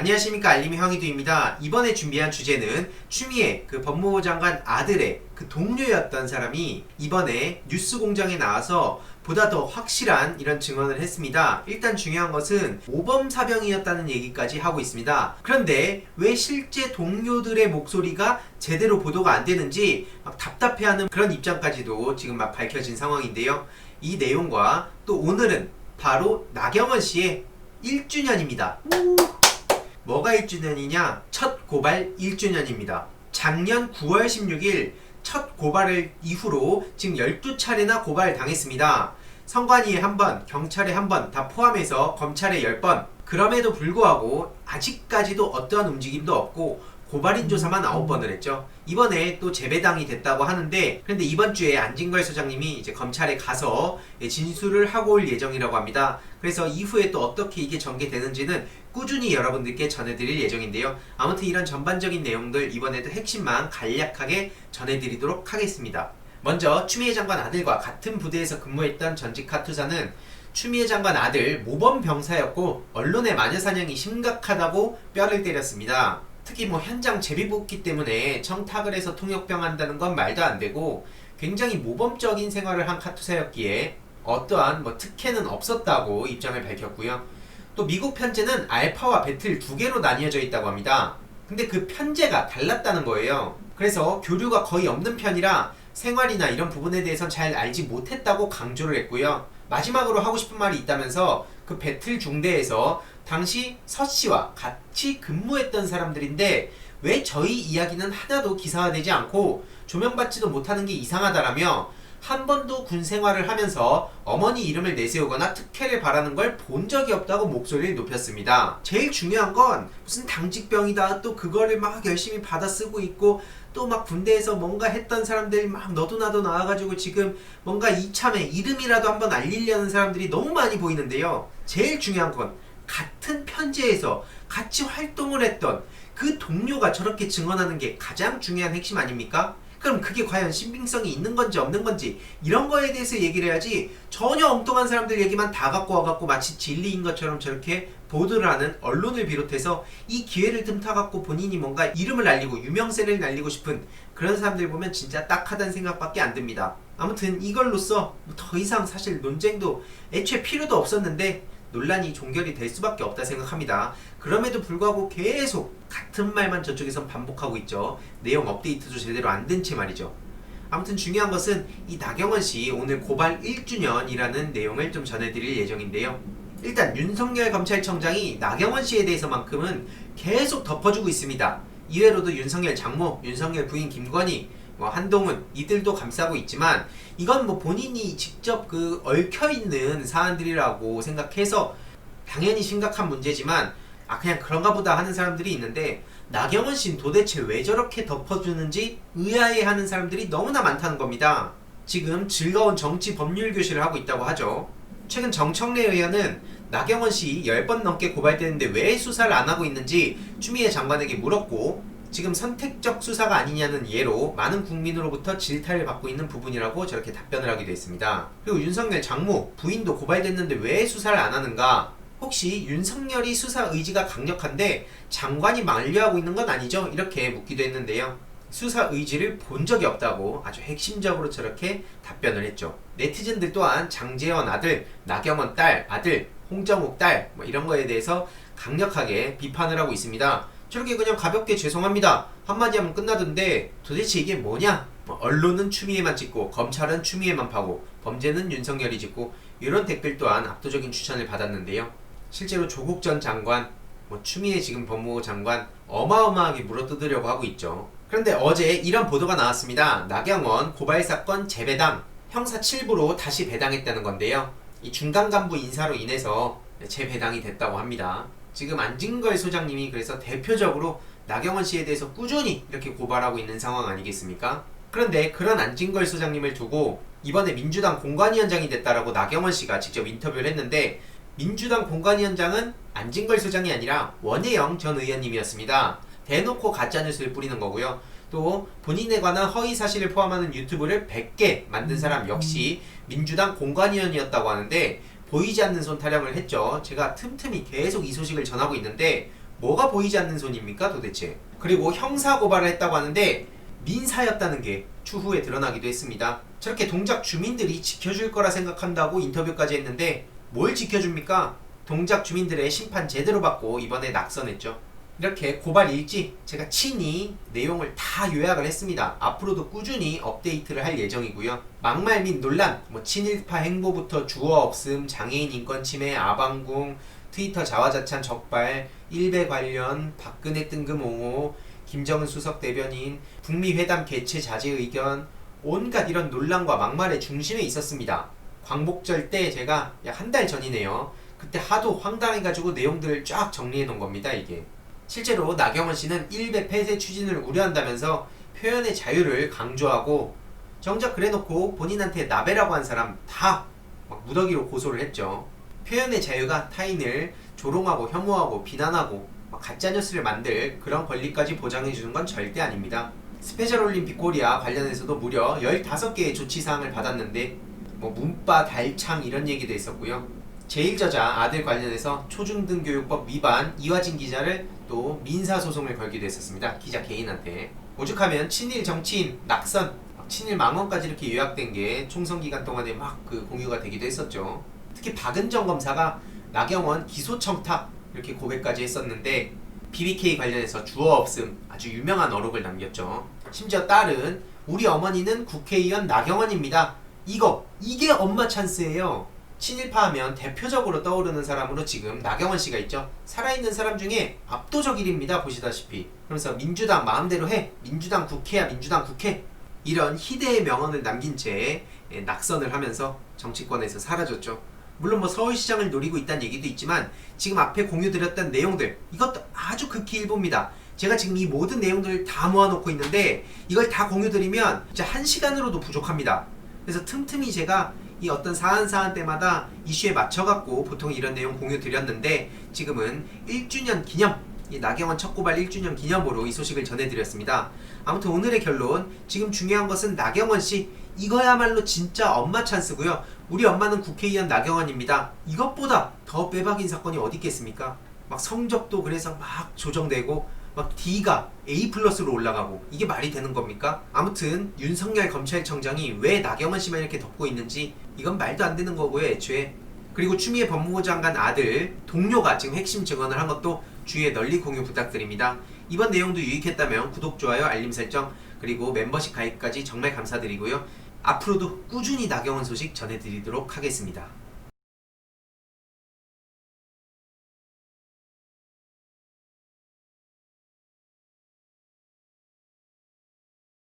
안녕하십니까 알림이 황희두입니다. 이번에 준비한 주제는 추미애 그 법무부 장관 아들의 그 동료였던 사람이 이번에 뉴스 공장에 나와서 보다 더 확실한 이런 증언을 했습니다. 일단 중요한 것은 모범 사병이었다는 얘기까지 하고 있습니다. 그런데 왜 실제 동료들의 목소리가 제대로 보도가 안 되는지 막 답답해하는 그런 입장까지도 지금 막 밝혀진 상황인데요. 이 내용과 또 오늘은 바로 나경원 씨의 1주년입니다. 뭐가 1주년이냐? 첫 고발 1주년입니다. 작년 9월 16일 첫 고발을 이후로 지금 12차례나 고발 당했습니다. 선관위에 한 번, 경찰에 한 번 다 포함해서 검찰에 10번. 그럼에도 불구하고 아직까지도 어떠한 움직임도 없고 고발인 조사만 9번을 했죠. 이번에 또 재배당이 됐다고 하는데 그런데 이번 주에 안진걸 소장님이 이제 검찰에 가서 진술을 하고 올 예정이라고 합니다. 그래서 이후에 또 어떻게 이게 전개되는지는 꾸준히 여러분들께 전해드릴 예정인데요. 아무튼 이런 전반적인 내용들 이번에도 핵심만 간략하게 전해드리도록 하겠습니다. 먼저 추미애 장관 아들과 같은 부대에서 근무했던 전직 카투사는 추미애 장관 아들 모범 병사였고 언론의 마녀 사냥이 심각하다고 뼈를 때렸습니다. 특히 뭐 현장 제비뽑기 때문에 청탁을 해서 통역병 한다는 건 말도 안 되고 굉장히 모범적인 생활을 한 카투사였기에 어떠한 뭐 특혜는 없었다고 입장을 밝혔고요. 또 미국 편제는 알파와 베틀 두 개로 나뉘어져 있다고 합니다. 근데 그 편제가 달랐다는 거예요. 그래서 교류가 거의 없는 편이라 생활이나 이런 부분에 대해선 잘 알지 못했다고 강조를 했고요. 마지막으로 하고 싶은 말이 있다면서 그 배틀 중대에서 당시 서 씨와 같이 근무했던 사람들인데 왜 저희 이야기는 하나도 기사화되지 않고 조명받지도 못하는 게 이상하다라며 한 번도 군 생활을 하면서 어머니 이름을 내세우거나 특혜를 바라는 걸 본 적이 없다고 목소리를 높였습니다. 제일 중요한 건 무슨 당직병이다 또 그거를 막 열심히 받아 쓰고 있고 또 막 군대에서 뭔가 했던 사람들 막 너도 나도 나와가지고 지금 뭔가 이참에 이름이라도 한번 알리려는 사람들이 너무 많이 보이는데요. 제일 중요한 건 같은 편지에서 같이 활동을 했던 그 동료가 저렇게 증언하는 게 가장 중요한 핵심 아닙니까? 그럼 그게 과연 신빙성이 있는 건지 없는 건지 이런 거에 대해서 얘기를 해야지 전혀 엉뚱한 사람들 얘기만 다 갖고 와갖고 마치 진리인 것처럼 저렇게 보도를 하는 언론을 비롯해서 이 기회를 틈타갖고 본인이 뭔가 이름을 날리고 유명세를 날리고 싶은 그런 사람들 보면 진짜 딱하다는 생각밖에 안 듭니다. 아무튼 이걸로써 뭐더 이상 사실 논쟁도 애초에 필요도 없었는데 논란이 종결이 될 수밖에 없다 생각합니다. 그럼에도 불구하고 계속 같은 말만 저쪽에선 반복하고 있죠. 내용 업데이트도 제대로 안 된 채 말이죠. 아무튼 중요한 것은 이 나경원 씨 오늘 고발 1주년이라는 내용을 좀 전해드릴 예정인데요. 일단 윤석열 검찰청장이 나경원 씨에 대해서만큼은 계속 덮어주고 있습니다. 이외로도 윤석열 장모, 윤석열 부인 김건희, 뭐 한동훈 이들도 감싸고 있지만 이건 뭐 본인이 직접 그 얽혀 있는 사안들이라고 생각해서 당연히 심각한 문제지만 아 그냥 그런가 보다 하는 사람들이 있는데 나경원 씨는 도대체 왜 저렇게 덮어주는지 의아해하는 사람들이 너무나 많다는 겁니다. 지금 즐거운 정치 법률 교실을 하고 있다고 하죠. 최근 정청래 의원은 나경원 씨 10번 넘게 고발되는데 왜 수사를 안 하고 있는지 추미애 장관에게 물었고 지금 선택적 수사가 아니냐는 예로 많은 국민으로부터 질타를 받고 있는 부분이라고 저렇게 답변을 하기도 했습니다. 그리고 윤석열 장모 부인도 고발됐는데 왜 수사를 안 하는가? 혹시 윤석열이 수사 의지가 강력한데 장관이 만류하고 있는 건 아니죠? 이렇게 묻기도 했는데요. 수사 의지를 본 적이 없다고 아주 핵심적으로 저렇게 답변을 했죠. 네티즌들 또한 장재원 아들, 나경원 딸, 아들, 홍정욱 딸, 뭐 이런 거에 대해서 강력하게 비판을 하고 있습니다. 저렇게 그냥 가볍게 죄송합니다. 한마디 하면 끝나던데 도대체 이게 뭐냐? 뭐 언론은 추미애만 찍고 검찰은 추미애만 파고 범죄는 윤석열이 짓고 이런 댓글 또한 압도적인 추천을 받았는데요. 실제로 조국 전 장관, 뭐 추미애 지금 법무부 장관 어마어마하게 물어뜯으려고 하고 있죠. 그런데 어제 이런 보도가 나왔습니다. 나경원 고발 사건 재배당 형사 7부로 다시 배당했다는 건데요. 이 중간 간부 인사로 인해서 재배당이 됐다고 합니다. 지금 안진걸 소장님이 그래서 대표적으로 나경원 씨에 대해서 꾸준히 이렇게 고발하고 있는 상황 아니겠습니까? 그런데 그런 안진걸 소장님을 두고 이번에 민주당 공관위원장이 됐다라고 나경원 씨가 직접 인터뷰를 했는데 민주당 공관위원장은 안진걸 소장이 아니라 원혜영 전 의원님이었습니다. 대놓고 가짜뉴스를 뿌리는 거고요. 또 본인에 관한 허위 사실을 포함하는 유튜브를 100개 만든 사람 역시 민주당 공관위원이었다고 하는데 보이지 않는 손 타령을 했죠. 제가 틈틈이 계속 이 소식을 전하고 있는데 뭐가 보이지 않는 손입니까 도대체? 그리고 형사 고발을 했다고 하는데 민사였다는 게 추후에 드러나기도 했습니다. 저렇게 동작 주민들이 지켜줄 거라 생각한다고 인터뷰까지 했는데 뭘 지켜줍니까? 동작 주민들의 심판 제대로 받고 이번에 낙선했죠. 이렇게 고발 일지 제가 친히 내용을 다 요약을 했습니다. 앞으로도 꾸준히 업데이트를 할 예정이고요. 막말 및 논란, 뭐 친일파 행보부터 주어 없음, 장애인 인권 침해, 아방궁, 트위터 자화자찬 적발, 일베 관련, 박근혜 뜬금 옹호, 김정은 수석 대변인, 북미 회담 개최 자제 의견, 온갖 이런 논란과 막말의 중심에 있었습니다. 광복절 때 제가 약 한 달 전이네요. 그때 하도 황당해가지고 내용들을 쫙 정리해 놓은 겁니다, 이게. 실제로 나경원 씨는 일베 폐쇄 추진을 우려한다면서 표현의 자유를 강조하고 정작 그래놓고 본인한테 나베라고 한 사람 다 막 무더기로 고소를 했죠. 표현의 자유가 타인을 조롱하고 혐오하고 비난하고 막 가짜 뉴스를 만들 그런 권리까지 보장해 주는 건 절대 아닙니다. 스페셜 올림픽 코리아 관련해서도 무려 15개의 조치 사항을 받았는데 뭐 문바 달창 이런 얘기도 있었고요. 제1저자 아들 관련해서 초중등교육법 위반 이화진 기자를 또 민사 소송을 걸기도 했었습니다. 기자 개인한테. 오죽하면 친일 정치인 낙선, 막 친일 망언까지 이렇게 요약된 게 총선 기간 동안에 막 그 공유가 되기도 했었죠. 특히 박은정 검사가 나경원 기소 청탁 이렇게 고백까지 했었는데 BBK 관련해서 주어 없음 아주 유명한 어록을 남겼죠. 심지어 딸은 우리 어머니는 국회의원 나경원입니다. 이거 이게 엄마 찬스예요. 친일파 하면 대표적으로 떠오르는 사람으로 지금 나경원 씨가 있죠. 살아있는 사람 중에 압도적 1위입니다. 보시다시피. 그러면서 민주당 마음대로 해. 민주당 국회야 민주당 국회. 이런 희대의 명언을 남긴 채 예, 낙선을 하면서 정치권에서 사라졌죠. 물론 뭐 서울시장을 노리고 있다는 얘기도 있지만 지금 앞에 공유드렸던 내용들 이것도 아주 극히 일부입니다. 제가 지금 이 모든 내용들을 다 모아놓고 있는데 이걸 다 공유드리면 진짜 한 시간으로도 부족합니다. 그래서 틈틈이 제가 이 어떤 사안 사안 때마다 이슈에 맞춰갖고 보통 이런 내용 공유 드렸는데 지금은 1주년 기념 이 나경원 첫 고발 1주년 기념으로 이 소식을 전해드렸습니다. 아무튼 오늘의 결론 지금 중요한 것은 나경원 씨 이거야말로 진짜 엄마 찬스고요. 우리 엄마는 국회의원 나경원입니다. 이것보다 더 빼박인 사건이 어디 있겠습니까? 막 성적도 그래서 막 조정되고 막 D가 A 플러스로 올라가고 이게 말이 되는 겁니까? 아무튼 윤석열 검찰청장이 왜 나경원 씨만 이렇게 덮고 있는지 이건 말도 안 되는 거고요 애초에 그리고 추미애 법무부 장관 아들 동료가 지금 핵심 증언을 한 것도 주위에 널리 공유 부탁드립니다. 이번 내용도 유익했다면 구독, 좋아요, 알림 설정 그리고 멤버십 가입까지 정말 감사드리고요. 앞으로도 꾸준히 나경원 소식 전해드리도록 하겠습니다.